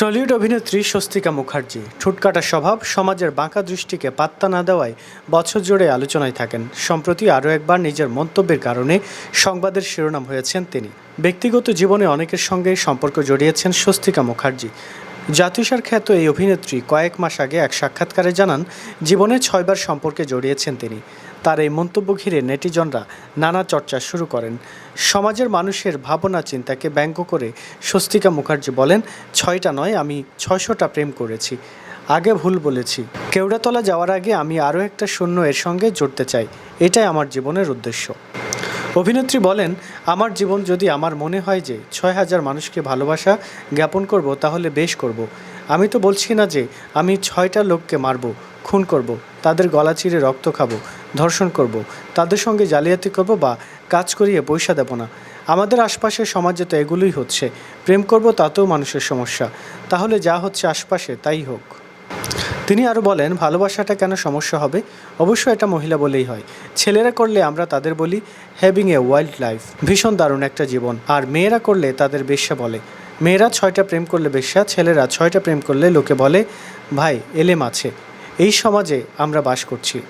Tollywood অভিনেত্রী স্বস্তিকা মুখার্জি ঠুটকাটা স্বভাব সমাজের বাঁকা দৃষ্টিকে পাত্তা না দেওয়ায় বছর জুড়ে আলোচনায় থাকেন। সম্প্রতি আরও একবার নিজের মন্তব্যের কারণে সংবাদের শিরোনাম হয়েছেন তিনি। ব্যক্তিগত জীবনে অনেকের সঙ্গে সম্পর্ক জড়িয়েছেন স্বস্তিকা মুখার্জি। জাতীয়সার খ্যাত এই অভিনেত্রী কয়েক মাস আগে এক সাক্ষাৎকারে জানান, জীবনে ছয়বার সম্পর্কে জড়িয়েছেন তিনি। তার এই মন্তব্য ঘিরে নেটিজনরা নানা চর্চা শুরু করেন। সমাজের মানুষের ভাবনা চিন্তাকে ব্যঙ্গ করে স্বস্তিকা মুখার্জি বলেন, ছয়টা নয়, আমি ছয়শোটা প্রেম করেছি। আগে ভুল বলেছি। কেওড়াতলা যাওয়ার আগে আমি আরও একটা শূন্য এর সঙ্গে জুড়তে চাই। এটাই আমার জীবনের উদ্দেশ্য। অভিনেত্রী বলেন, আমার জীবন যদি আমার মনে হয় যে ছয় হাজার মানুষকে ভালোবাসা জ্ঞাপন করব, তাহলে বেশ করব। আমি তো বলছি না যে আমি ছয়টা লোককে মারব, খুন করব, তাদের গলা চিরে রক্ত খাব, ধর্ষণ করব, তাদের সঙ্গে জালিয়াতি করব বা কাজ করিয়ে পয়সা দেব না। আমাদের আশপাশের সমাজে তো এগুলোই হচ্ছে, প্রেম করব তাতেও মানুষের সমস্যা। তাহলে যা হচ্ছে আশপাশে, তাই হোক। তিনি আরও বলেন, ভালোবাসাটা কেন সমস্যা হবে? অবশ্য এটা মহিলা বলেই হয়। ছেলেরা করলে আমরা তাদের বলি হ্যাভিং এ ওয়াইল্ড লাইফ ভীষণ দারুণ একটা জীবন। আর মেয়েরা করলে তাদের বেশ্যা বলে। মেয়েরা ছয়টা প্রেম করলে বেশ্যা, ছেলেরা ছয়টা প্রেম করলে লোকে বলে, ভাই, এলেম আছে। এই সমাজে আমরা বাস করছি।